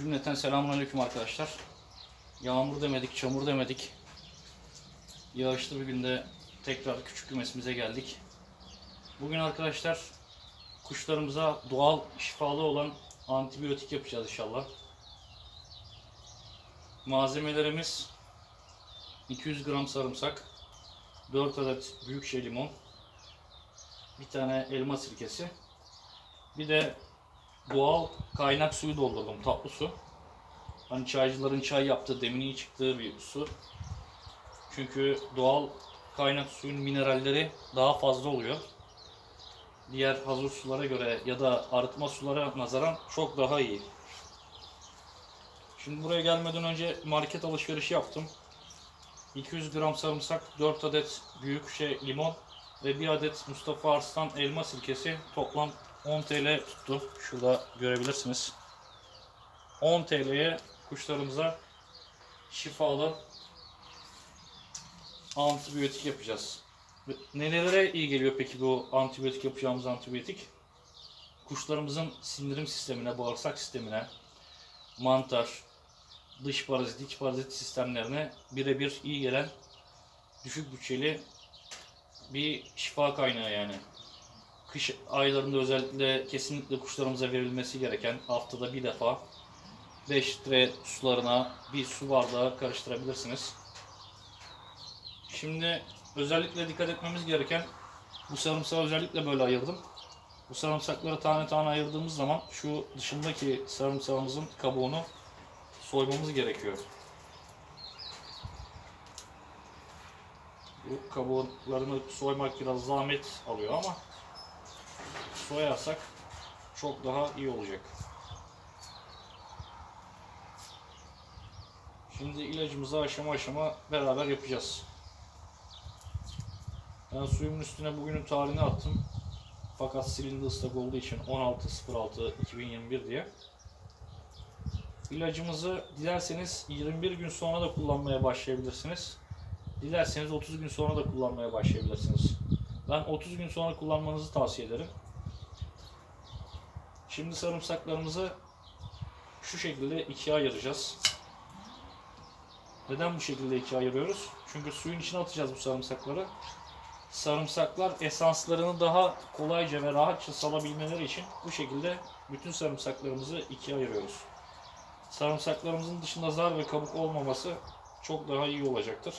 Cümleten selamünaleyküm arkadaşlar. Yağmur demedik, çamur demedik. Yağışlı bir günde tekrar küçük kümesimize geldik. Bugün arkadaşlar kuşlarımıza doğal şifalı olan antibiyotik yapacağız inşallah. Malzemelerimiz 200 gram sarımsak, 4 adet büyükşe limon, bir tane elma sirkesi, bir de doğal kaynak suyu doldurdum, tatlı su. Hani çaycıların çay yaptığı, demini çıktığı bir su. Çünkü doğal kaynak suyun mineralleri daha fazla oluyor. Diğer hazır sulara göre ya da arıtma sulara nazaran çok daha iyi. Şimdi buraya gelmeden önce market alışverişi yaptım. 200 gram sarımsak, 4 adet büyük şey limon ve 1 adet Mustafa Arslan elma sirkesi toplam 10 TL tuttu. Şurada görebilirsiniz. 10 TL'ye kuşlarımıza şifalı antibiyotik yapacağız. Nelere iyi geliyor peki bu antibiyotik yapacağımız antibiyotik? Kuşlarımızın sindirim sistemine, bağırsak sistemine, mantar, dış parazit, iç parazit sistemlerine birebir iyi gelen düşük bütçeli bir şifa kaynağı yani. Kış aylarında özellikle kesinlikle kuşlarımıza verilmesi gereken haftada bir defa 5 litre sularına bir su bardağı karıştırabilirsiniz. Şimdi özellikle dikkat etmemiz gereken bu sarımsağı özellikle böyle ayırdım. Bu sarımsakları tane tane ayırdığımız zaman şu dışındaki sarımsağımızın kabuğunu soymamız gerekiyor. Bu kabuklarını soymak biraz zahmet alıyor ama soyarsak çok daha iyi olacak. Şimdi ilacımızı aşama aşama beraber yapacağız. Ben suyumun üstüne bugünün tarihini attım. Fakat silindi ıslak olduğu için 16.06.2021 diye. İlacımızı dilerseniz 21 gün sonra da kullanmaya başlayabilirsiniz. Dilerseniz 30 gün sonra da kullanmaya başlayabilirsiniz. Ben 30 gün sonra kullanmanızı tavsiye ederim. Şimdi sarımsaklarımızı şu şekilde ikiye ayıracağız. Neden bu şekilde ikiye ayırıyoruz? Çünkü suyun içine atacağız bu sarımsakları. Sarımsaklar esanslarını daha kolayca ve rahatça salabilmeleri için bu şekilde bütün sarımsaklarımızı ikiye ayırıyoruz. Sarımsaklarımızın dışında zar ve kabuk olmaması çok daha iyi olacaktır.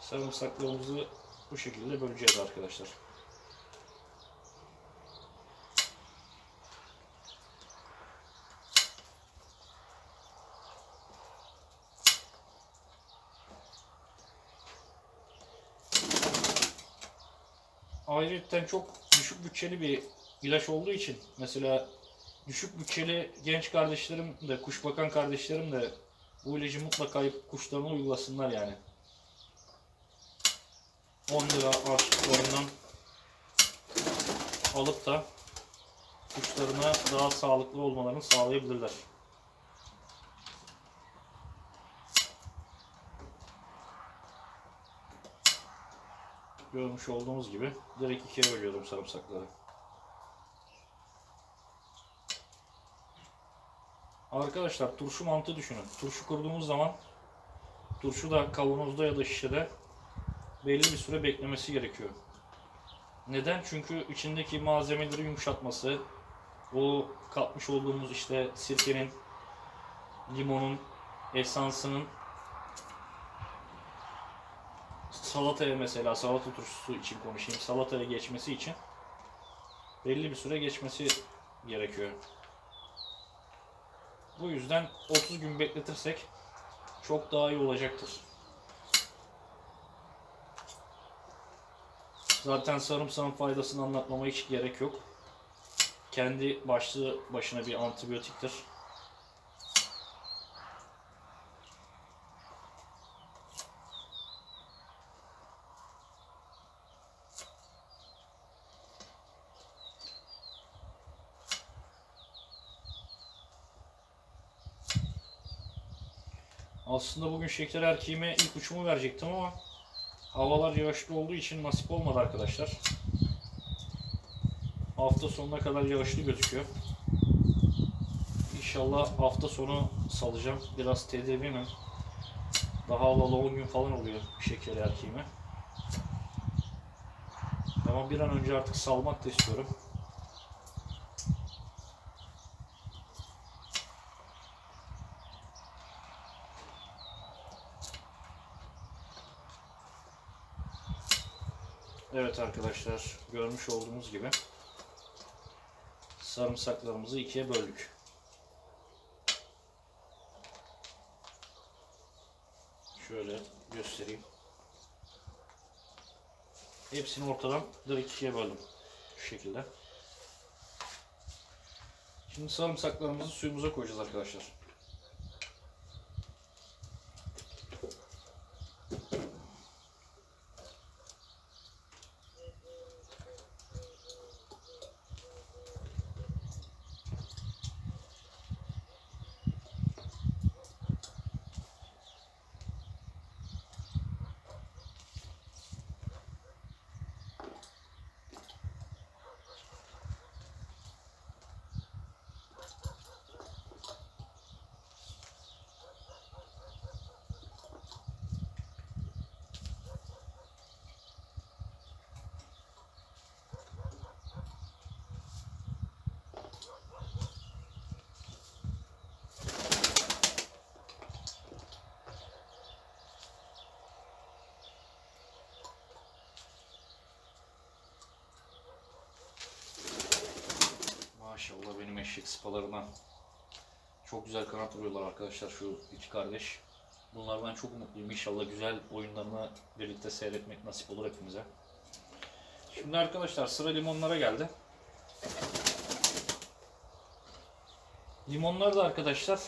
Sarımsaklarımızı bu şekilde böleceğiz arkadaşlar. Ayrıca çok düşük bütçeli bir ilaç olduğu için mesela düşük bütçeli genç kardeşlerim de kuş bakan kardeşlerim de bu ilacı mutlaka kuşlarına uygulasınlar yani. 10 lira artık oyundan alıp da kuşlarına daha sağlıklı olmalarını sağlayabilirler. Görmüş olduğunuz gibi direkt ikiye bölüyorum sarımsakları. Arkadaşlar turşu mantığı düşünün. Turşu kurduğumuz zaman turşu da kavanozda ya da şişede belli bir süre beklemesi gerekiyor. Neden? Çünkü içindeki malzemeleri yumuşatması, o katmış olduğumuz işte sirkenin, limonun, esansının salataya mesela salata turşusu için konuşayım. Salataya geçmesi için belli bir süre geçmesi gerekiyor. Bu yüzden 30 gün bekletirsek çok daha iyi olacaktır. Zaten sarımsağın faydasını anlatmama hiç gerek yok. Kendi başlı başına bir antibiyotiktir. Aslında bugün şeker erkeğime ilk uçumu verecektim ama havalar yağışlı olduğu için nasip olmadı arkadaşlar. Hafta sonuna kadar yağışlı gözüküyor. İnşallah hafta sonu salacağım. Biraz tedirginim. Daha alalı 10 gün falan oluyor şeker erkeğime. Ama bir an önce artık salmak da istiyorum. Evet arkadaşlar görmüş olduğunuz gibi sarımsaklarımızı ikiye böldük. Şöyle göstereyim. Hepsini ortadan direkt ikiye böldüm. Şu şekilde. Şimdi sarımsaklarımızı suyumuza koyacağız arkadaşlar. Maşallah benim eşek sıpalarına. Çok güzel kanat vuruyorlar arkadaşlar şu iki kardeş. Bunlardan çok mutluyum. İnşallah güzel oyunlarını birlikte seyretmek nasip olur hepimize. Şimdi arkadaşlar sıra limonlara geldi. Limonları da arkadaşlar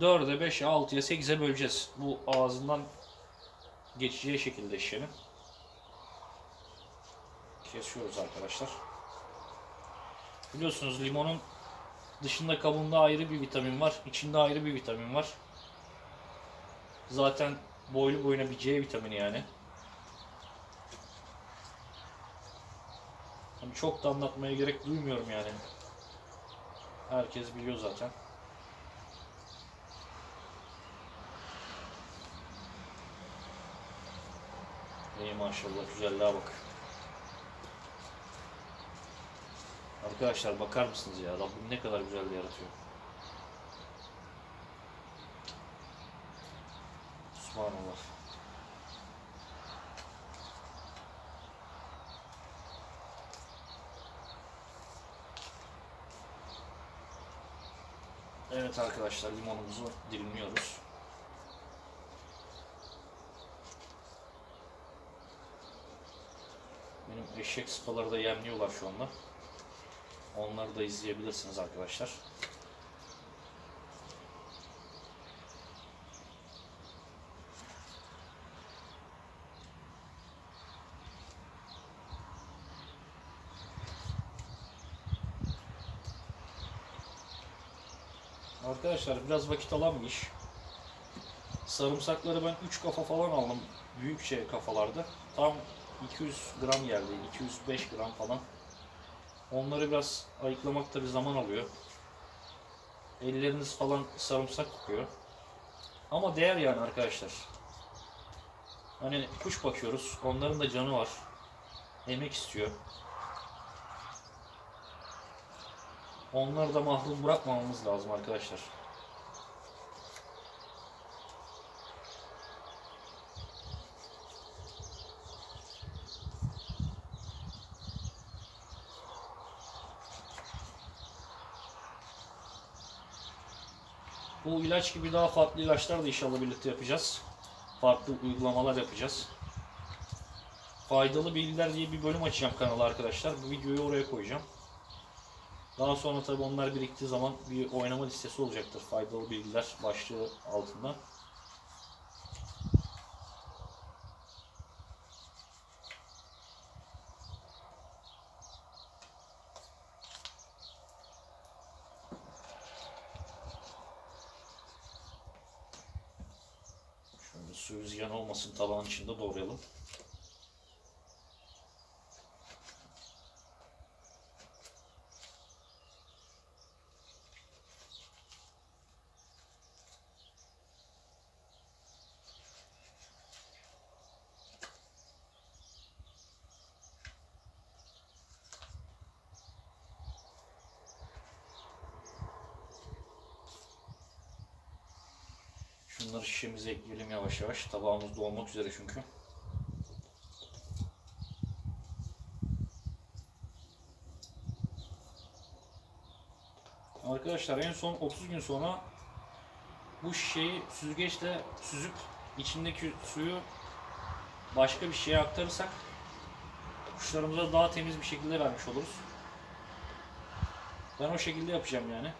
4'e, 5'e, 6'ya, 8'e böleceğiz. Bu ağzından geçeceği şekilde şişenin. Kesiyoruz arkadaşlar. Biliyorsunuz limonun dışında kabuğunda ayrı bir vitamin var. içinde ayrı bir vitamin var. Zaten boylu boyuna bir C vitamini yani. Hani çok da anlatmaya gerek duymuyorum yani. Herkes biliyor zaten. İyi maşallah güzelliğe bak. Arkadaşlar bakar mısınız ya? Rabbim ne kadar güzel yaratıyor. Subhanallah. Evet arkadaşlar limonumuzu dilimliyoruz. Benim eşek sıpaları da yemliyorlar şu anda. Onları da izleyebilirsiniz arkadaşlar. Arkadaşlar biraz vakit alan. Sarımsakları ben 3 kafa falan aldım. Büyük şey kafalarda. Tam 200 gram geldi. 205 gram falan. Onları biraz ayıklamak da bir zaman alıyor. Elleriniz falan sarımsak kokuyor. Ama değer yani arkadaşlar. Hani kuş bakıyoruz. Onların da canı var. Emek istiyor. Onları da mahrum bırakmamamız lazım arkadaşlar. Bu ilaç gibi daha farklı ilaçlar da inşallah birlikte yapacağız. Farklı uygulamalar yapacağız. Faydalı bilgiler diye bir bölüm açacağım kanala arkadaşlar. Bu videoyu oraya koyacağım. Daha sonra tabi onlar biriktiği zaman bir oynama listesi olacaktır. Faydalı bilgiler başlığı altında. Şöyle suyu ziyan olmasın tabağın içinde doğrayalım. Şişemize ekleyelim yavaş yavaş. Tabağımız dolmak üzere çünkü. Arkadaşlar en son 30 gün sonra bu şişeyi süzgeçle süzüp içindeki suyu başka bir şeye aktarırsak kuşlarımıza daha temiz bir şekilde vermiş oluruz. Ben o şekilde yapacağım yani.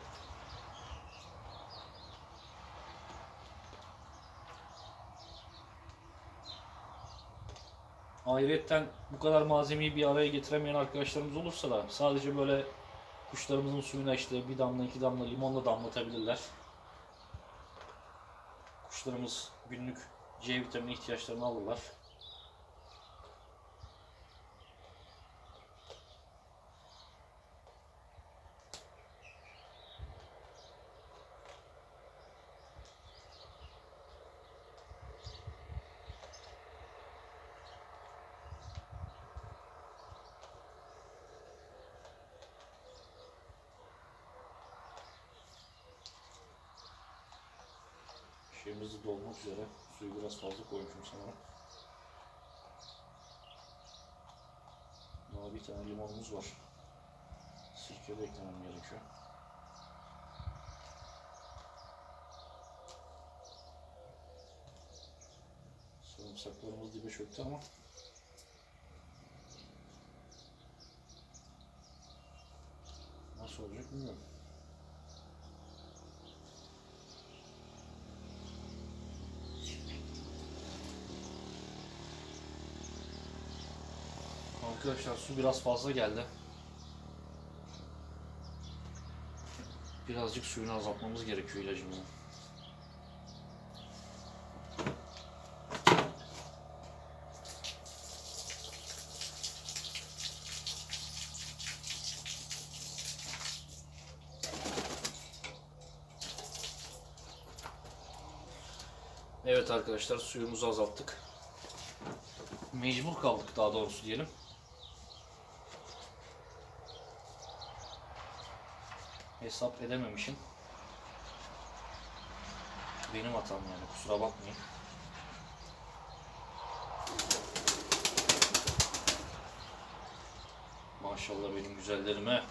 Ayrıyetten bu kadar malzemeyi bir araya getiremeyen arkadaşlarımız olursa da sadece böyle kuşlarımızın suyuna işte bir damla iki damla limonla damlatabilirler. Kuşlarımız günlük C vitamini ihtiyaçlarını alırlar. Dolmak üzere. Suyu biraz fazla koymuşum sanırım. Daha bir tane limonumuz var. Sirke de eklemem gerekiyor. Sarımsaklarımız dibe çöktü ama nasıl olacak bilmiyorum. Arkadaşlar su biraz fazla geldi. Birazcık suyunu azaltmamız gerekiyor ilacımızın. Evet arkadaşlar suyumuzu azalttık. Mecbur kaldık daha doğrusu diyelim. Hesap edememişim. Benim hatam yani kusura bakmayın. Maşallah benim güzellerime.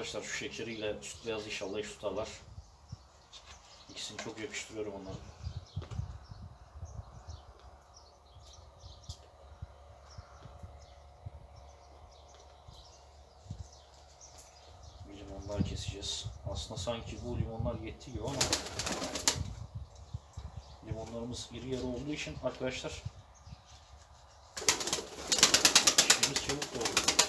Arkadaşlar şu şekeriyle süt beyaz inşallah iş tutarlar. İkisini çok yakıştırıyorum onları. Bir limonlar keseceğiz. Aslında sanki bu limonlar yetti gibi ama limonlarımız iri yarı olduğu için arkadaşlar işimiz çabuk oldu.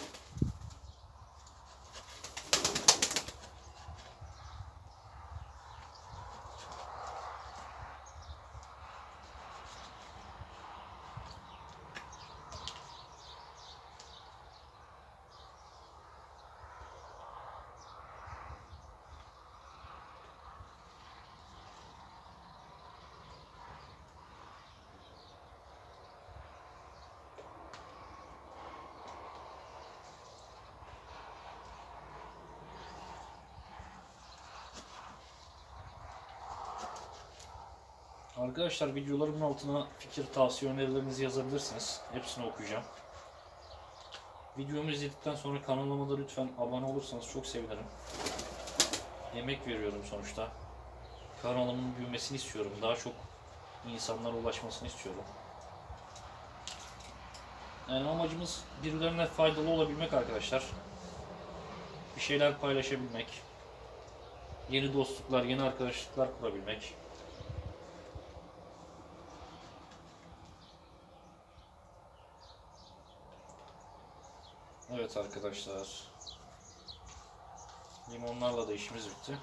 Arkadaşlar videolarımın altına fikir, tavsiye, önerilerinizi yazabilirsiniz. Hepsini okuyacağım. Videomu izledikten sonra kanalıma da lütfen abone olursanız çok sevinirim. Emek veriyorum sonuçta. Kanalımın büyümesini istiyorum. Daha çok insanlara ulaşmasını istiyorum. Yani amacımız birilerine faydalı olabilmek arkadaşlar. Bir şeyler paylaşabilmek. Yeni dostluklar, yeni arkadaşlıklar kurabilmek. Evet arkadaşlar. Limonlarla da işimiz bitti.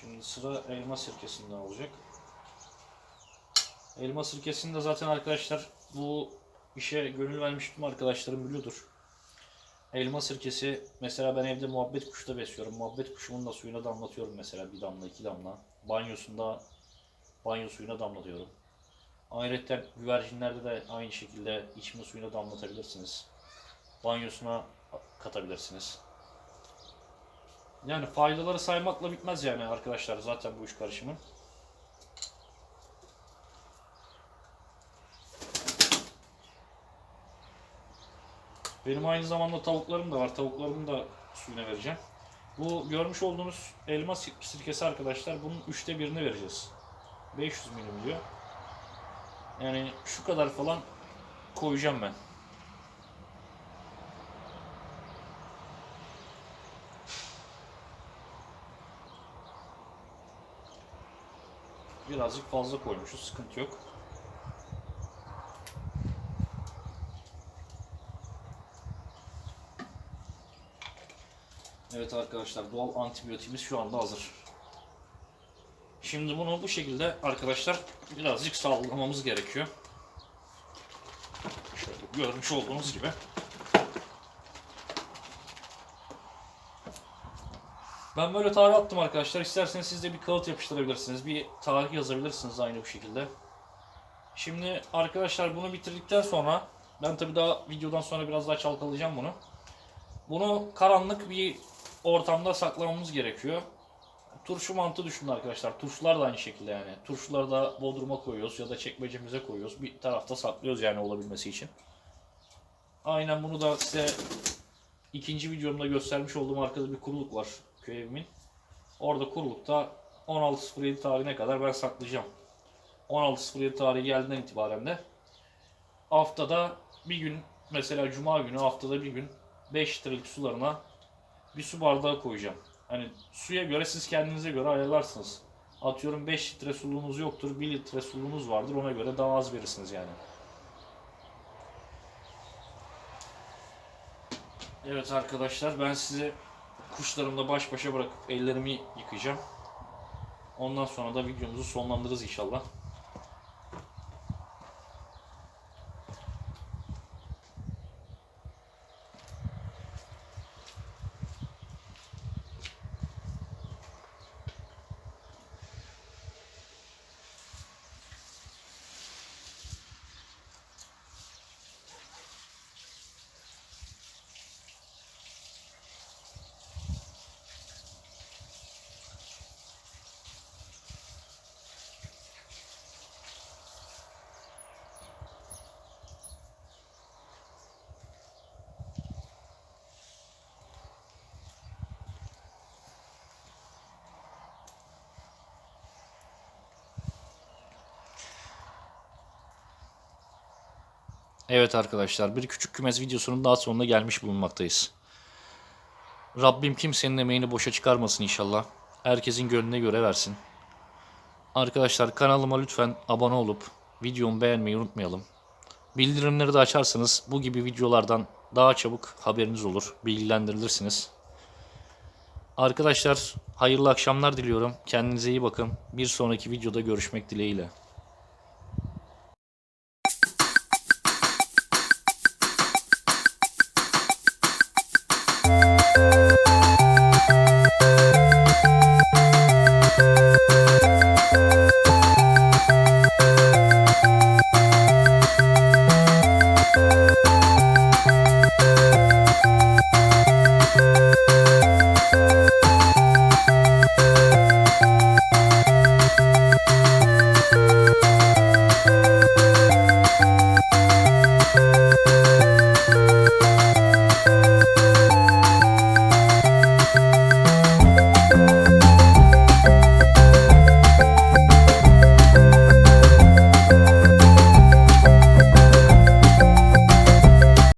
Şimdi sıra elma sirkesinde olacak. Elma sirkesinde zaten arkadaşlar bu işe gönül vermiş tüm arkadaşlarım biliyordur. elma sirkesi mesela ben evde muhabbet kuşu da besliyorum. Muhabbet kuşumun da suyuna damlatıyorum mesela bir damla iki damla. Banyosunda banyo suyuna damlatıyorum. Ayrıca güvercinlerde de aynı şekilde içme suyuna damlatabilirsiniz. Banyosuna katabilirsiniz. Yani faydaları saymakla bitmez yani arkadaşlar zaten bu iş karışımı. Benim aynı zamanda tavuklarım da var. Tavuklarımı da suyuna vereceğim. Bu görmüş olduğunuz elma sir- sirkesi arkadaşlar bunun üçte birini vereceğiz. 500 milim diyor. Yani şu kadar falan koyacağım ben. Birazcık fazla koymuşuz. Sıkıntı yok. Evet arkadaşlar doğal antibiyotiğimiz şu anda hazır. Şimdi bunu bu şekilde arkadaşlar birazcık sallamamız gerekiyor. Şöyle görmüş olduğunuz gibi. Ben böyle tarih attım arkadaşlar. İsterseniz siz de bir kağıt yapıştırabilirsiniz. Bir tarih yazabilirsiniz aynı bu şekilde. Şimdi arkadaşlar bunu bitirdikten sonra ben tabii daha videodan sonra biraz daha çalkalayacağım bunu. Bunu karanlık bir ortamda saklamamız gerekiyor. Turşu mantı düşünün arkadaşlar. Turşular da aynı şekilde yani. Turşuları da bodruma koyuyoruz ya da çekmecemize koyuyoruz. Bir tarafta saklıyoruz yani olabilmesi için. Aynen bunu da size ikinci videomda göstermiş olduğum arkada bir kuruluk var köy evimin. Orada kurulukta 16.07 tarihine kadar ben saklayacağım. 16.07 tarihi geldiğinden itibaren de haftada bir gün mesela cuma günü haftada bir gün 5 litrelik sularına bir su bardağı koyacağım. Hani suya göre siz kendinize göre ayarlarsınız. Atıyorum 5 litre suluğunuz yoktur, 1 litre suluğunuz vardır ona göre daha az verirsiniz yani. Evet arkadaşlar ben sizi kuşlarımla baş başa bırakıp ellerimi yıkayacağım. Ondan sonra da videomuzu sonlandırırız inşallah. Evet arkadaşlar bir küçük kümes videosunun daha sonuna gelmiş bulunmaktayız. Rabbim kimsenin emeğini boşa çıkarmasın inşallah. Herkesin gönlüne göre versin. Arkadaşlar kanalıma lütfen abone olup videomu beğenmeyi unutmayalım. Bildirimleri de açarsanız bu gibi videolardan daha çabuk haberiniz olur. Bilgilendirilirsiniz. Arkadaşlar hayırlı akşamlar diliyorum. Kendinize iyi bakın. Bir sonraki videoda görüşmek dileğiyle.